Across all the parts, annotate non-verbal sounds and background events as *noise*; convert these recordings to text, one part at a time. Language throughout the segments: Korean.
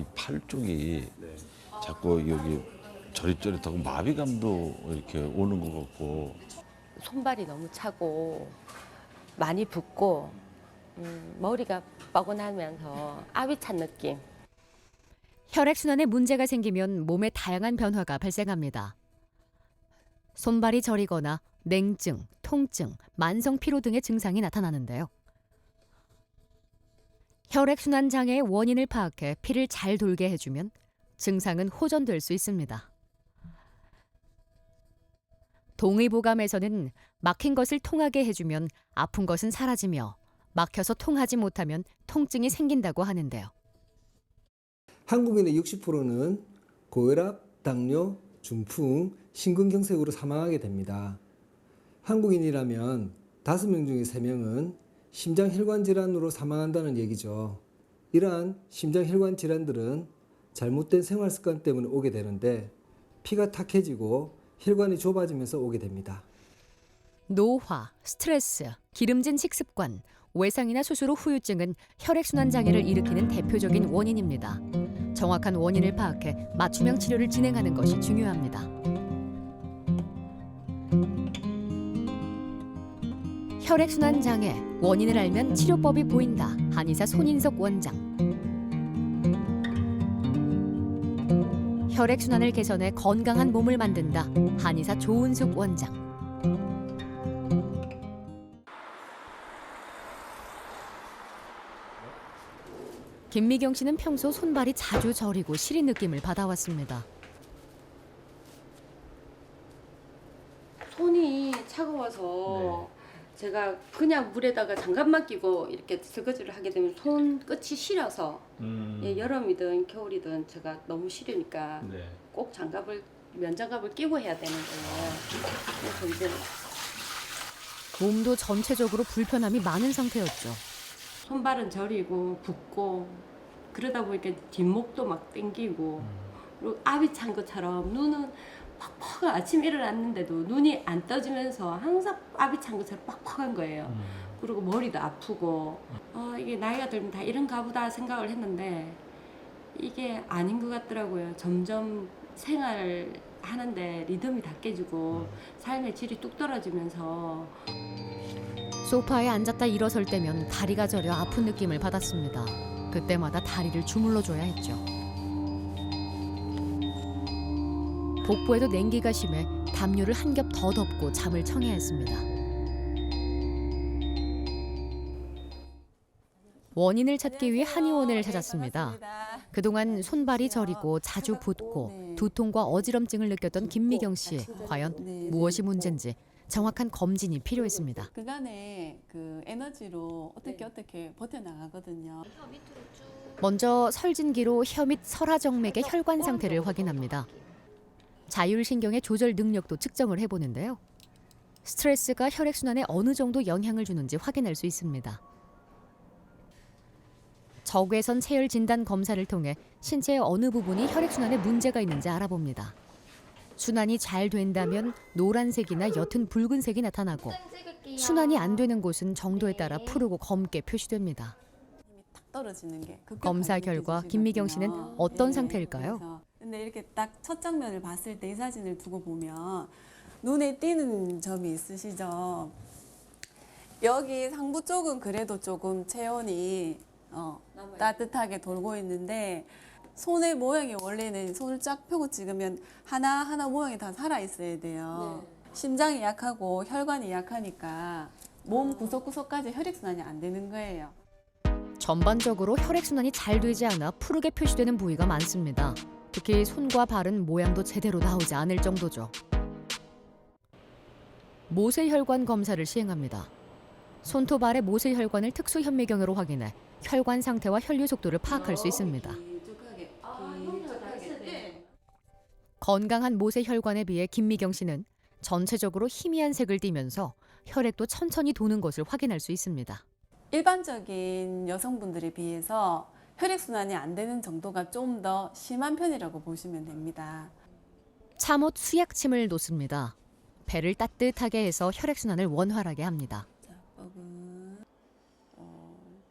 이 팔 쪽이 자꾸 여기 저릿저릿하고 마비감도 이렇게 오는 것 같고 손발이 너무 차고 많이 붓고 음, 머리가 뻐근하면서 아위 찬 느낌. 혈액순환에 문제가 생기면 몸에 다양한 변화가 발생합니다. 손발이 저리거나 냉증, 통증, 만성 피로 등의 증상이 나타나는데요. 혈액순환 장애의 원인을 파악해 피를 잘 돌게 해주면 증상은 호전될 수 있습니다. 동의보감에서는 막힌 것을 통하게 해주면 아픈 것은 사라지며 막혀서 통하지 못하면 통증이 생긴다고 하는데요. 한국인의 60%는 고혈압, 당뇨, 중풍, 심근경색으로 사망하게 됩니다. 한국인이라면 5명 중에 3명은 심장 혈관 질환으로 사망한다는 얘기죠. 이러한 심장 혈관 질환들은 잘못된 생활 습관 때문에 오게 되는데 피가 탁해지고 혈관이 좁아지면서 오게 됩니다. 노화, 스트레스, 기름진 식습관, 외상이나 수술 후 후유증은 혈액순환 장애를 일으키는 대표적인 원인입니다. 정확한 원인을 파악해 맞춤형 치료를 진행하는 것이 중요합니다. 혈액순환 장애 원인을 알면 치료법이 보인다. 한의사 손인석 원장. 혈액순환을 개선해 건강한 몸을 만든다. 한의사 조은숙 원장. 김미경 씨는 평소 손발이 자주 저리고 시린 느낌을 받아왔습니다. 손이 차가워서 제가 그냥 물에다가 장갑만 끼고 이렇게 설거지를 하게 되면 손 끝이 시려서 예, 여름이든 겨울이든 제가 너무 시리니까 네. 꼭 장갑을 면장갑을 끼고 해야 되는 거예요. 그래서 이제 몸도 전체적으로 불편함이 많은 상태였죠. 손발은 저리고 붓고 그러다 보니까 뒷목도 막 땡기고 그리고 아비 찬 것처럼 눈은 퍽퍽 아침 일어났는데도 눈이 안 떠지면서 항상 아비 찬 것처럼 퍽퍽한 거예요. 그리고 머리도 아프고 어, 이게 나이가 들면 다 이런가 보다 생각을 했는데 이게 아닌 것 같더라고요. 점점 생활 하는데 리듬이 다 깨지고 삶의 질이 뚝 떨어지면서 소파에 앉았다 일어설 때면 다리가 저려 아픈 느낌을 받았습니다. 그때마다 다리를 주물러 줘야 했죠. 복부에도 냉기가 심해 담요를 한 겹 더 덮고 잠을 청해야 했습니다. 원인을 찾기 위해 한의원을 찾았습니다. 그동안 손발이 저리고 자주 붓고 두통과 어지럼증을 느꼈던 김미경 씨. 과연 무엇이 문제인지 정확한 검진이 필요했습니다. 그간의 그 에너지로 어떻게 어떻게 버텨 나가거든요. 먼저 설진기로 혀 및 설하정맥의 혈관 상태를 확인합니다. 자율신경의 조절 능력도 측정을 해보는데요. 스트레스가 혈액순환에 어느 정도 영향을 주는지 확인할 수 있습니다. 적외선 체열 진단 검사를 통해 신체의 어느 부분이 혈액순환에 문제가 있는지 알아봅니다. 순환이 잘 된다면 노란색이나 옅은 붉은색이 나타나고 순환이 안 되는 곳은 정도에 따라 푸르고 검게 표시됩니다. 떨어지는 게 검사 결과. 김미경 씨는 어떤 네, 상태일까요? 근데 이렇게 딱 첫 장면을 봤을 때 이 사진을 두고 보면 눈에 띄는 점이 있으시죠? 여기 상부 쪽은 그래도 조금 체온이 어, 따뜻하게 돌고 있는데 손의 모양이 원래는 손을 쫙 펴고 찍으면 하나 하나 모양이 다 살아 있어야 돼요. 심장이 약하고 혈관이 약하니까 몸 구석구석까지 혈액순환이 안 되는 거예요. 전반적으로 혈액순환이 잘 되지 않아 푸르게 표시되는 부위가 많습니다. 특히 손과 발은 모양도 제대로 나오지 않을 정도죠. 모세혈관 검사를 시행합니다. 손토발의 모세혈관을 특수 현미경으로 확인해 혈관 상태와 혈류 속도를 파악할 수 있습니다. 건강한 모세혈관에 비해 김미경 씨는 전체적으로 희미한 색을 띠면서 혈액도 천천히 도는 것을 확인할 수 있습니다. 일반적인 여성분들에 비해서 혈액순환이 안 되는 정도가 좀 더 심한 편이라고 보시면 됩니다. 참옷 수약침을 놓습니다. 배를 따뜻하게 해서 혈액순환을 원활하게 합니다. 자, 뻐근. 어,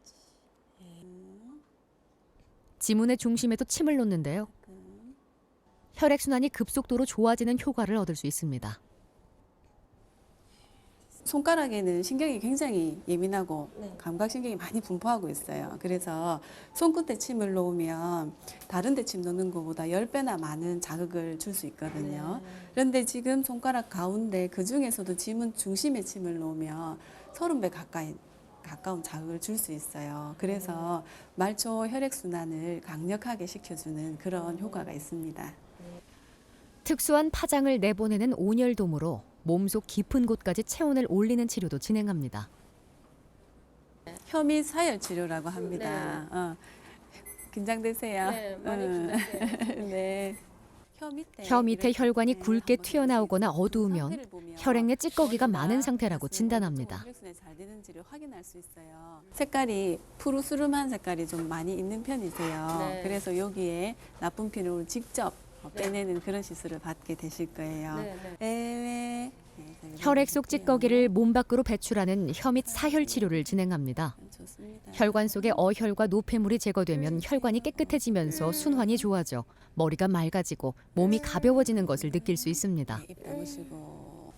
지문의 중심에도 침을 놓는데요. 혈액 순환이 급속도로 좋아지는 효과를 얻을 수 있습니다. 손가락에는 신경이 굉장히 예민하고 네. 감각신경이 많이 분포하고 있어요. 그래서 손끝에 침을 놓으면 다른 데 침 놓는 것보다 10배나 많은 자극을 줄 수 있거든요. 그런데 지금 손가락 가운데 그 중에서도 지문 중심에 침을 놓으면 30배 가까이 가까운 자극을 줄 수 있어요. 그래서 말초 혈액순환을 강력하게 시켜주는 그런 효과가 있습니다. 특수한 파장을 내보내는 온열돔으로 몸속 깊은 곳까지 체온을 올리는 치료도 진행합니다. 혐의 사열 치료라고 합니다. 어. 긴장되세요? 네, 많이 음. 긴장돼요. *laughs* 네. 혀 밑에, 혀 밑에 이렇게 혈관이 네, 굵게 튀어나오거나 어두우면 혈액 내 찌꺼기가 많은 상태라고 진단합니다. 색깔이 푸르스름한 색깔이 좀 많이 있는 편이세요. 네. 그래서 여기에 나쁜 피를 직접 어, 빼내는 그런 시술을 받게 되실 거예요. 네, 네. 네, 자, 혈액 속 이렇게 찌꺼기를 몸 밖으로 배출하는 혀및 사혈 치료를 진행합니다. 좋습니다. 혈관 속의 어혈과 노폐물이 제거되면 혈관이 깨끗해지면서 순환이 좋아져 머리가 맑아지고 몸이 가벼워지는 것을 느낄 수 있습니다. 네, 입 다무시고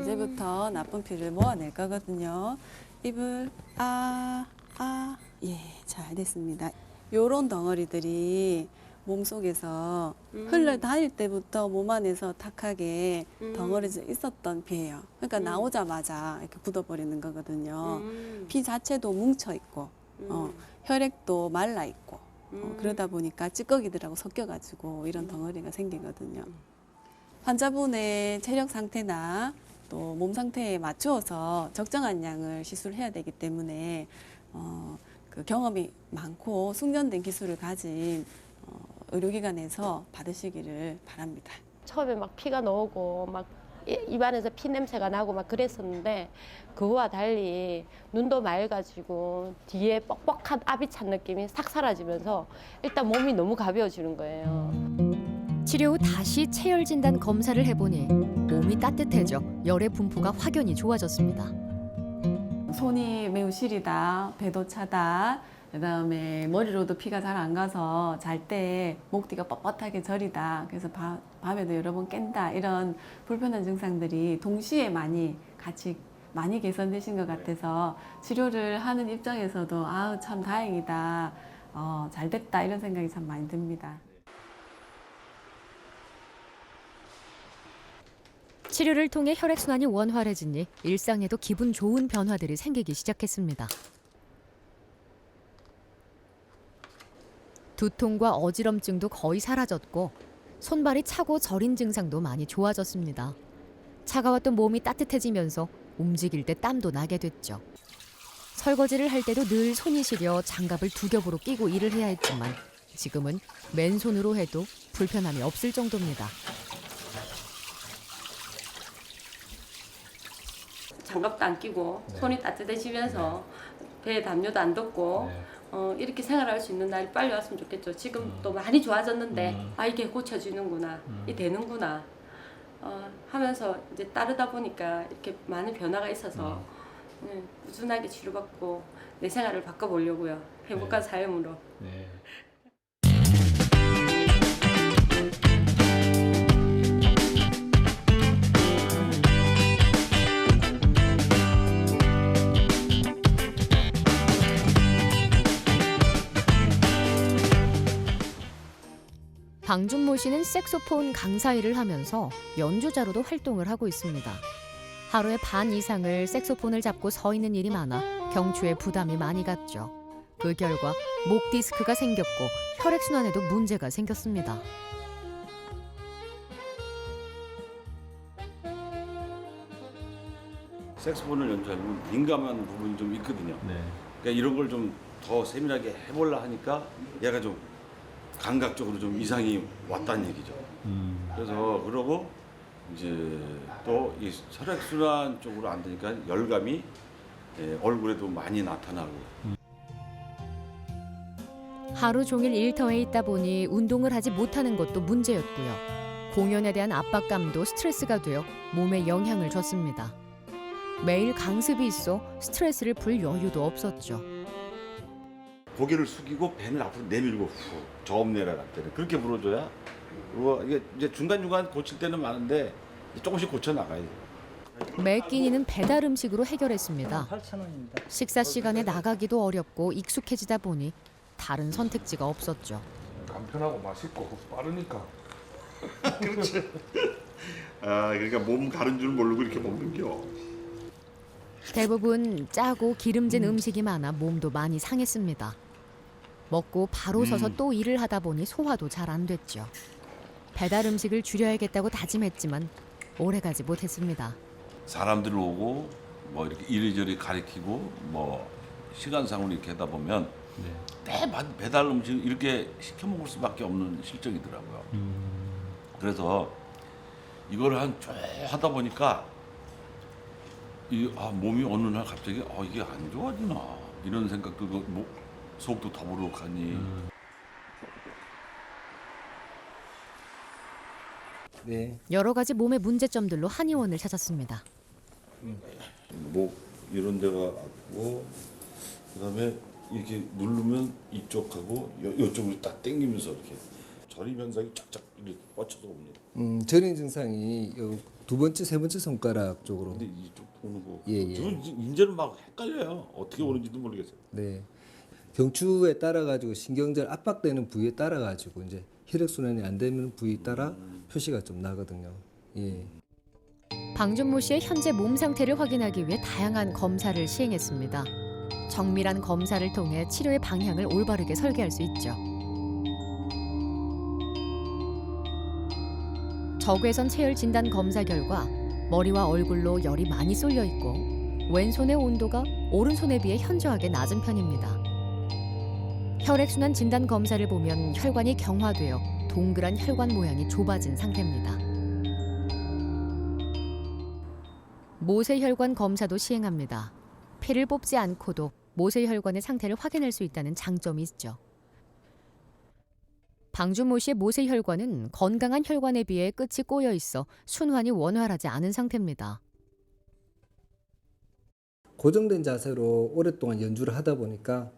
이제부터 나쁜 피를 모아낼 거거든요. 입을 아, 아, 예, 잘 됐습니다. 요런 덩어리들이 몸 속에서 흘러 다닐 때부터 몸 안에서 탁하게 음. 덩어리져 있었던 피예요. 그러니까 음. 나오자마자 이렇게 굳어버리는 거거든요. 음. 피 자체도 뭉쳐 있고, 어, 혈액도 말라 있고, 어, 음. 그러다 보니까 찌꺼기들하고 섞여가지고 이런 덩어리가 생기거든요. 환자분의 체력 상태나 또 몸 상태에 맞추어서 적정한 양을 시술해야 되기 때문에 어, 그 경험이 많고 숙련된 기술을 가진 어, 의료기관에서 받으시기를 바랍니다. 처음에 막 피가 나오고 막 이- 입안에서 피 냄새가 나고 막 그랬었는데 그거와 달리 눈도 맑아지고 뒤에 뻑뻑한 압이 찬 느낌이 싹 사라지면서 일단 몸이 너무 가벼워지는 거예요. 치료 후 다시 체열 진단 검사를 해보니 몸이 따뜻해져 열의 분포가 확연히 좋아졌습니다. 손이 매우 시리다, 배도 차다, 그다음에 머리로도 피가 잘 안 가서 잘 때 목 뒤가 뻣뻣하게 저리다. 그래서 바- 밤에도 여러 번 깬다. 이런 불편한 증상들이 동시에 많이 같이 많이 개선되신 것 같아서 치료를 하는 입장에서도 아우 참 다행이다. 어, 잘 됐다 이런 생각이 참 많이 듭니다. 치료를 통해 혈액 순환이 원활해지니 일상에도 기분 좋은 변화들이 생기기 시작했습니다. 두통과 어지럼증도 거의 사라졌고 손발이 차고 저린 증상도 많이 좋아졌습니다. 차가웠던 몸이 따뜻해지면서 움직일 때 땀도 나게 됐죠. 설거지를 할 때도 늘 손이 시려 장갑을 두 겹으로 끼고 일을 해야 했지만 지금은 맨손으로 해도 불편함이 없을 정도입니다. 장갑도 안 끼고 손이 따뜻해지면서 배에 담요도 안 덮고 네. 어, 이렇게 생활할 수 있는 날이 빨리 왔으면 좋겠죠. 지금 또 많이 좋아졌는데 아 이게 고쳐지는구나, 이 되는구나 어, 하면서 이제 따르다 보니까 이렇게 많은 변화가 있어서 네, 꾸준하게 치료받고 내 생활을 바꿔보려고요. 행복한 삶으로. 네. 방준모 씨는 색소폰 강사 일을 하면서 연주자로도 활동을 하고 있습니다. 하루에 반 이상을 색소폰을 잡고 서 있는 일이 많아 경추에 부담이 많이 갔죠. 그 결과 목 디스크가 생겼고 혈액 순환에도 문제가 생겼습니다. 색소폰을 연주하려면 민감한 부분이 좀 있거든요. 네. 그러니까 이런 걸 좀 더 세밀하게 해보려 하니까 얘가 좀 감각적으로 좀 이상이 왔다는 얘기죠. 음. 그래서 그러고 이제 또 이 혈액 순환 쪽으로 안 되니까 열감이 예, 얼굴에도 많이 나타나고 하루 종일 일터에 있다 보니 운동을 하지 못하는 것도 문제였고요. 공연에 대한 압박감도 스트레스가 되어 몸에 영향을 줬습니다. 매일 강습이 있어 스트레스를 풀 여유도 없었죠. 고개를 숙이고 배는 앞으로 내밀고 후 저음 내려갈 때는 그렇게 불어줘야 그거 이게 이제 중간 중간 고칠 때는 많은데 조금씩 고쳐 나가야지. 매 끼니는 배달 음식으로 해결했습니다. 식사 시간에 나가기도 어렵고 익숙해지다 보니 다른 선택지가 없었죠. 간편하고 맛있고 빠르니까 *laughs* 아 그러니까 몸 가른 줄 모르고 이렇게 먹는겨. 대부분 짜고 기름진 음식이 많아 몸도 많이 상했습니다. 먹고 바로 서서 음. 또 일을 하다 보니 소화도 잘 안 됐죠. 배달 음식을 줄여야겠다고 다짐했지만 오래가지 못했습니다. 사람들 오고 뭐 이렇게 이리저리 가리키고 뭐 시간상으로 이렇게 하다 보면 매번 배달 음식 이렇게 시켜 먹을 수밖에 없는 실정이더라고요. 그래서 이걸 한쭉 하다 보니까 이 아, 몸이 어느 날 갑자기 어 이게 안 좋아지나 이런 생각 들고 뭐, 속도 더부룩하니 네. 여러 가지 몸의 문제점들로 한의원을 찾았습니다. 목 이런 데가 아프고 그다음에 이렇게 누르면 이쪽하고 요, 요쪽으로 딱 당기면서 이렇게 저림 현상이 쫙쫙 이렇게 뻗쳐서 옵니다. 음, 저린 증상이 요두 번째, 세 번째 손가락 쪽으로. 근데 이쪽 오는 거 예, 예. 저는 이제- 이제는 막 헷갈려요. 어떻게 오는지도 모르겠어요. 네. 경추에 따라 가지고 신경절 압박되는 부위에 따라 가지고 이제 혈액 순환이 안 되는 부위에 따라 표시가 좀 나거든요. 예. 방준모 씨의 현재 몸 상태를 확인하기 위해 다양한 검사를 시행했습니다. 정밀한 검사를 통해 치료의 방향을 올바르게 설계할 수 있죠. 적외선 체열 진단 검사 결과 머리와 얼굴로 열이 많이 쏠려 있고 왼손의 온도가 오른손에 비해 현저하게 낮은 편입니다. 혈액순환 진단 검사를 보면 혈관이 경화되어 동그란 혈관 모양이 좁아진 상태입니다. 모세혈관 검사도 시행합니다. 피를 뽑지 않고도 모세혈관의 상태를 확인할 수 있다는 장점이 있죠. 방준모 씨의 모세혈관은 건강한 혈관에 비해 끝이 꼬여 있어 순환이 원활하지 않은 상태입니다. 고정된 자세로 오랫동안 연주를 하다 보니까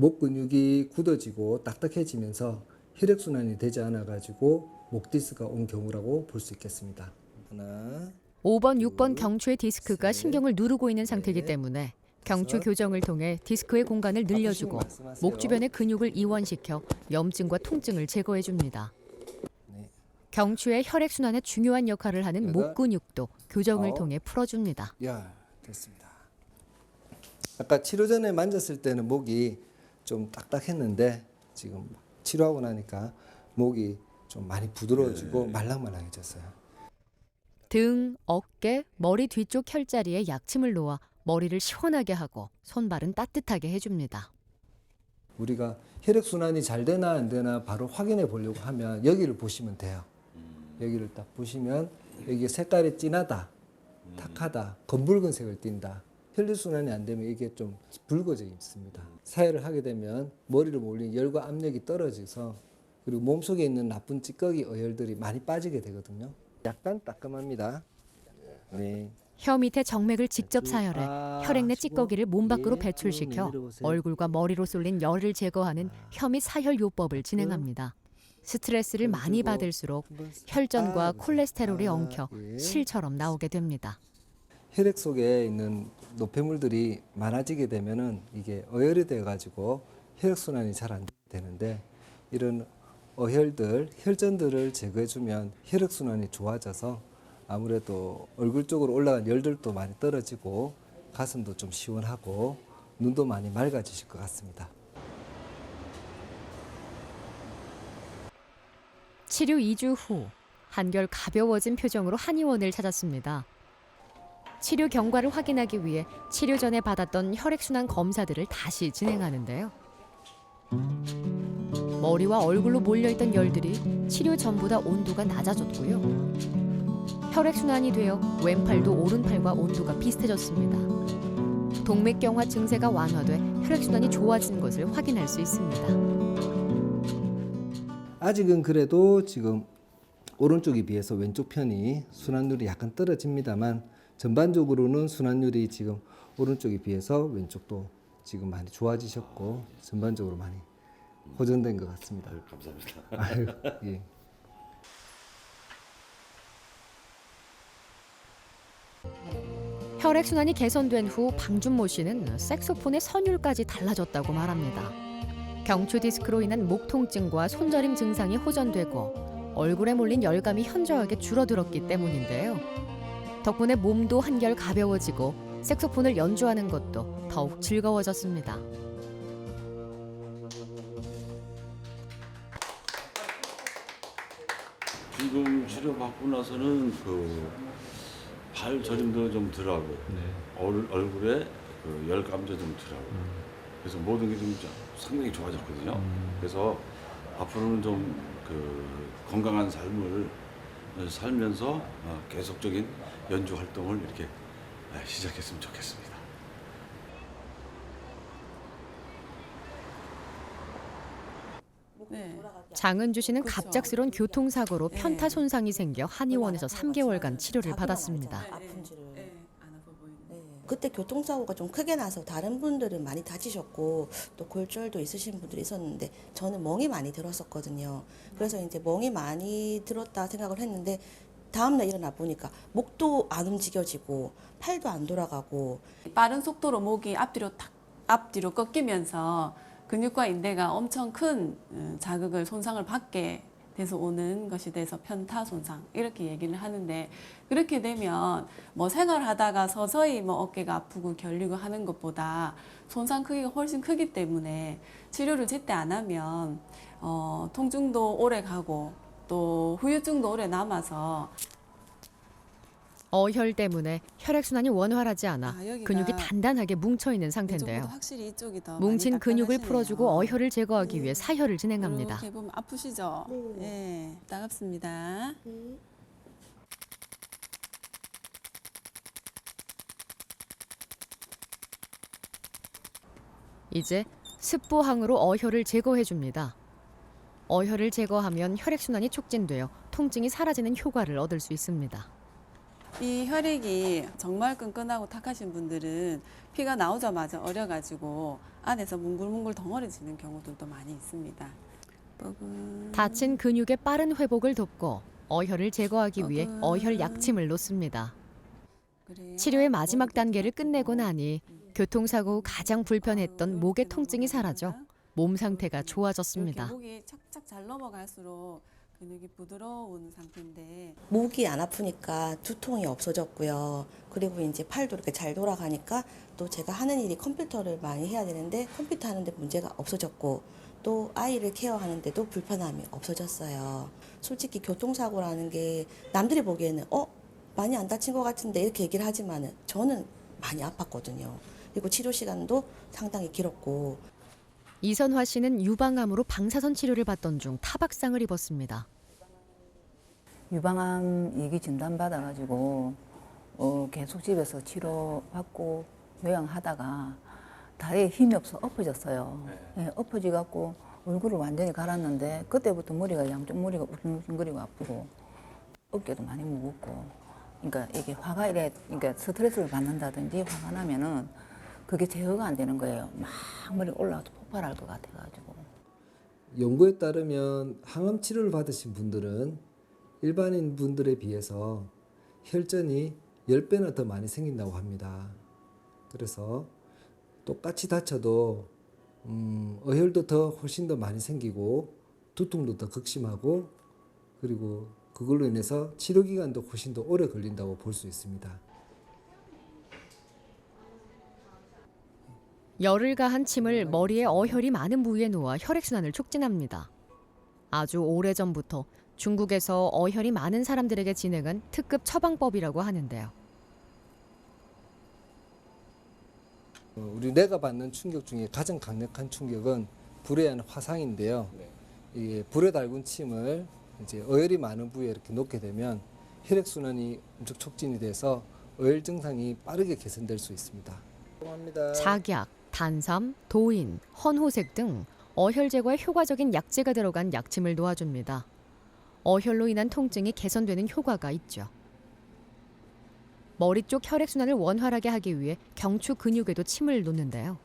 목 근육이 굳어지고 딱딱해지면서 혈액 순환이 되지 않아 가지고 목 디스크가 온 경우라고 볼 수 있겠습니다. 하나, 5번, 6번 경추의 디스크가 셋, 신경을 누르고 있는 상태이기 넷, 때문에 경추. 교정을 통해 디스크의 공간을 늘려주고. 목 주변의 근육을 이완시켜 염증과 통증을 제거해 줍니다. 네. 경추의 혈액 순환에 중요한 역할을 하는 목. 근육도 교정을. 통해 풀어줍니다. 야, 됐습니다. 아까 치료 전에 만졌을 때는 목이 좀 딱딱했는데 지금 치료하고 나니까 목이 좀 많이 부드러워지고 말랑말랑해졌어요. 등, 어깨, 머리 뒤쪽 혈자리에 약침을 놓아 머리를 시원하게 하고 손발은 따뜻하게 해줍니다. 우리가 혈액 순환이 잘 되나 안 되나 바로 확인해 보려고 하면 여기를 보시면 돼요. 여기를 딱 보시면 여기 색깔이 진하다, 탁하다, 검붉은색을 띈다. 혈류 순환이 안 되면 이게 좀 붉어져 있습니다. 사회를 하게 되면 머리를 몰린 열과 압력이 떨어져서 그리고 몸 속에 있는 나쁜 찌꺼기 어혈들이 많이 빠지게 되거든요. 약간 따끔합니다. 네. 혀 밑에 정맥을 직접 사혈해 아, 혈액 내 찌꺼기를 몸 밖으로 예, 배출시켜. 얼굴과 머리로 쏠린 열을 제거하는 혀 및 사혈 요법을 진행합니다. 스트레스를 많이 그리고 받을수록 혈전과 아, 콜레스테롤이 아, 엉켜 예. 실처럼 나오게 됩니다. 혈액 속에 있는 노폐물들이 많아지게 되면은 이게 어혈이 돼 가지고 혈액 순환이 잘 안 되는데 이런 어혈들, 혈전들을 제거해 주면 혈액 순환이 좋아져서 아무래도 얼굴 쪽으로 올라간 열들도 많이 떨어지고 가슴도 좀 시원하고 눈도 많이 맑아지실 것 같습니다. 치료 2주 후 한결 가벼워진 표정으로 한의원을 찾았습니다. 치료 경과를 확인하기 위해 치료 전에 받았던 혈액순환 검사들을 다시 진행하는데요. 머리와 얼굴로 몰려있던 열들이 치료 전보다 온도가 낮아졌고요. 혈액순환이 되어 왼팔도 오른팔과 온도가 비슷해졌습니다. 동맥경화 증세가 완화돼 혈액순환이 좋아진 것을 확인할 수 있습니다. 아직은 그래도 지금 오른쪽에 비해서 왼쪽 편이 순환율이 약간 떨어집니다만 전반적으로는 순환율이 지금 오른쪽에 비해서 왼쪽도 지금 많이 좋아지셨고 전반적으로 많이 호전된 것 같습니다. 아유, 감사합니다. 아유, 예. 혈액 순환이 개선된 후 방준모 씨는 색소폰의 선율까지 달라졌다고 말합니다. 경추 디스크로 인한 목 통증과 손저림 증상이 호전되고 얼굴에 몰린 열감이 현저하게 줄어들었기 때문인데요. 덕분에 몸도 한결 가벼워지고 색소폰을 연주하는 것도 더욱 즐거워졌습니다. 지금 치료 받고 나서는 그발 저림도 좀 덜하고 얼, 얼굴에 그 열감도 좀 덜하고 그래서 모든 게 좀 상당히 좋아졌거든요. 그래서 앞으로는 좀 그 건강한 삶을 살면서 어, 계속적인 연주 활동을 이렇게 아, 시작했으면 좋겠습니다. 네. 장은주 씨는 그렇죠. 갑작스러운 교통사고로 네. 편타 손상이 생겨 한의원에서 3개월간 치료를 받았습니다. 네. 그때 교통사고가 좀 크게 나서 다른 분들은 많이 다치셨고 또 골절도 있으신 분들이 있었는데 저는 멍이 많이 들었었거든요. 그래서 이제 멍이 많이 들었다 생각을 했는데 다음날 일어나 보니까 목도 안 움직여지고 팔도 안 돌아가고 빠른 속도로 목이 앞뒤로 탁 앞뒤로 꺾이면서 근육과 인대가 엄청 큰 어, 자극을 손상을 받게 돼서 오는 것이 돼서 편타 손상 이렇게 얘기를 하는데 그렇게 되면 뭐 생활하다가 서서히 뭐 어깨가 아프고 결리고 하는 것보다 손상 크기가 훨씬 크기 때문에 치료를 제때 안 하면 어, 통증도 오래 가고 또 후유증도 오래 남아서 어혈 때문에 혈액순환이 원활하지 않아 아, 여기가 근육이 단단하게 뭉쳐 있는 이쪽보다 상태인데요. 확실히 이쪽이 더 뭉친 많이 근육을 딱딱하시네요. 풀어주고 어혈을 제거하기 네. 위해 사혈을 진행합니다. 이렇게 보면 아프시죠? 예, 따갑습니다. 이제 습보항으로 어혈을 제거해 줍니다. 어혈을 제거하면 혈액순환이 촉진되어 통증이 사라지는 효과를 얻을 수 있습니다. 이 혈액이 정말 끈끈하고 탁하신 분들은 피가 나오자마자 어려가지고 안에서 뭉글뭉글 덩어리지는 경우들도 많이 있습니다. 뻐근. 다친 근육의 빠른 회복을 돕고 어혈을 제거하기 위해. 어혈 약침을 놓습니다. 그래요. 치료의 마지막 단계를 좀 끝내고. 나니 교통사고 후 가장 불편했던 어, 목의 통증이 사라져. 몸 상태가. 좋아졌습니다. 목이 착착 잘 넘어갈수록 근육이 부드러운 상태인데 목이 안 아프니까 두통이 없어졌고요. 그리고 이제 팔도 이렇게 잘 돌아가니까 또 제가 하는 일이 컴퓨터를 많이 해야 되는데 컴퓨터 하는데 문제가 없어졌고 또 아이를 케어하는데도 불편함이 없어졌어요. 솔직히 교통사고라는 게 남들이 보기에는 어 많이 안 다친 것 같은데 이렇게 얘기를 하지만은 저는 많이 아팠거든요. 그리고 치료 시간도 상당히 길었고 이선화 씨는 유방암으로 방사선 치료를 받던 중 타박상을 입었습니다. 유방암 이기 진단 받아가지고 어, 계속 집에서 치료받고 요양하다가 다리에 힘이 없어 엎어졌어요. 예, 엎어지갖고 얼굴을 완전히 갈았는데 그때부터 머리가 양쪽 머리가 우중우중거리고 아프고 어깨도 많이 무겁고 그러니까 이게 화가 이래 그러니까 스트레스를 받는다든지 화가 나면은 그게 제어가 안 되는 거예요. 막 머리 올라와서 폭발할 것 같아가지고. 연구에 따르면 항암 치료를 받으신 분들은 일반인 분들에 비해서 혈전이 10배나 더 많이 생긴다고 합니다. 그래서 똑같이 다쳐도 음, 어혈도 더 훨씬 더 많이 생기고 두통도 더 극심하고 그리고 그걸로 인해서 치료 기간도 훨씬 더 오래 걸린다고 볼 수 있습니다. 열을 가한 침을 머리에 어혈이 많은 부위에 놓아 혈액순환을 촉진합니다. 아주 오래전부터 중국에서 어혈이 많은 사람들에게 진행한 특급 처방법이라고 하는데요. 어, 우리 뇌가 받는 충격 중에 가장 강력한 충격은 불에 의한 화상인데요. 이게 불에 달군 침을 이제 어혈이 많은 부위에 이렇게 놓게 되면 혈액 순환이 엄청 촉진이 돼서 어혈 증상이 빠르게 개선될 수 있습니다. 작약, 단삼, 도인, 헌호색 등 어혈 제거에 효과적인 약재가 들어간 약침을 놓아줍니다. 어혈로 인한 통증이 개선되는 효과가 있죠. 머리 쪽 혈액순환을 원활하게 하기 위해 경추 근육에도 침을 놓는데요.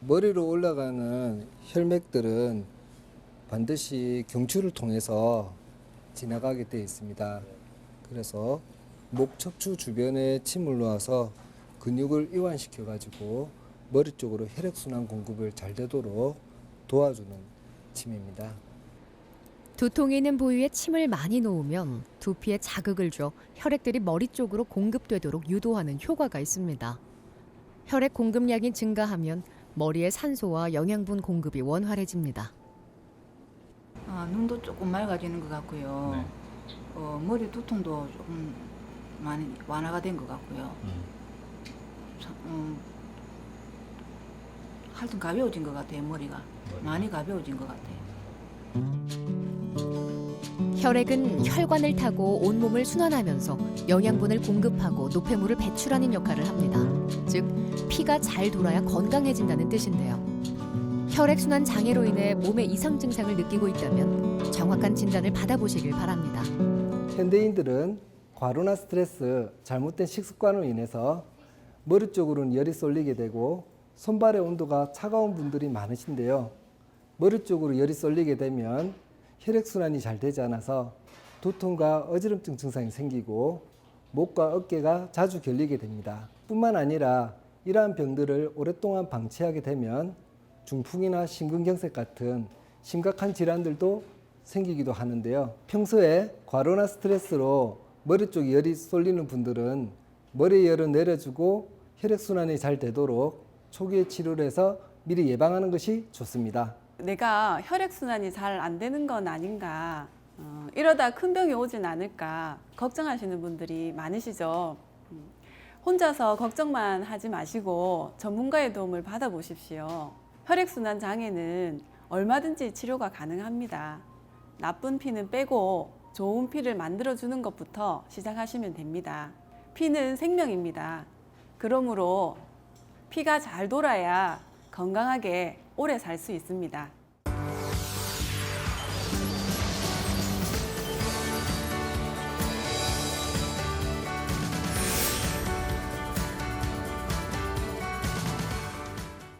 머리로 올라가는 혈맥들은 반드시 경추를 통해서 지나가게 되어 있습니다. 그래서 목 척추 주변에 침을 놓아서 근육을 이완시켜 가지고 머리 쪽으로 혈액 순환 공급을 잘 되도록 도와주는 침입니다. 두통이 있는 부위에 침을 많이 놓으면 두피에 자극을 줘 혈액들이 머리 쪽으로 공급되도록 유도하는 효과가 있습니다. 혈액 공급량이 증가하면 머리의 산소와 영양분 공급이 원활해집니다. 아, 눈도 조금 맑아지는 것 같고요. 어, 머리 두통도 조금 많이 완화가 된 것 같고요. 사- 음, 하여튼 가벼워진 것 같아요, 머리가. 많이 가벼워진 것 같아요. 혈액은 혈관을 타고 온몸을 순환하면서 영양분을 공급하고 노폐물을 배출하는 역할을 합니다. 즉, 피가 잘 돌아야 건강해진다는 뜻인데요. 혈액순환 장애로 인해 몸의 이상 증상을 느끼고 있다면 정확한 진단을 받아보시길 바랍니다. 현대인들은 과로나 스트레스, 잘못된 식습관으로 인해서 머리 쪽으로는 열이 쏠리게 되고 손발의 온도가 차가운 분들이 많으신데요. 머리 쪽으로 열이 쏠리게 되면 혈액순환이 잘 되지 않아서 두통과 어지럼증 증상이 생기고 목과 어깨가 자주 결리게 됩니다. 뿐만 아니라 이러한 병들을 오랫동안 방치하게 되면 중풍이나 심근경색 같은 심각한 질환들도 생기기도 하는데요. 평소에 과로나 스트레스로 머리 쪽에 열이 쏠리는 분들은 머리 열을 내려주고 혈액순환이 잘 되도록 초기에 치료를 해서 미리 예방하는 것이 좋습니다. 내가 혈액순환이 잘 안 되는 건 아닌가 어, 이러다 큰 병이 오진 않을까 걱정하시는 분들이 많으시죠. 음, 혼자서 걱정만 하지 마시고 전문가의 도움을 받아보십시오. 혈액순환 장애는 얼마든지 치료가 가능합니다. 나쁜 피는 빼고 좋은 피를 만들어주는 것부터 시작하시면 됩니다. 피는 생명입니다 그러므로 피가 잘 돌아야 건강하게 오래 살 수 있습니다.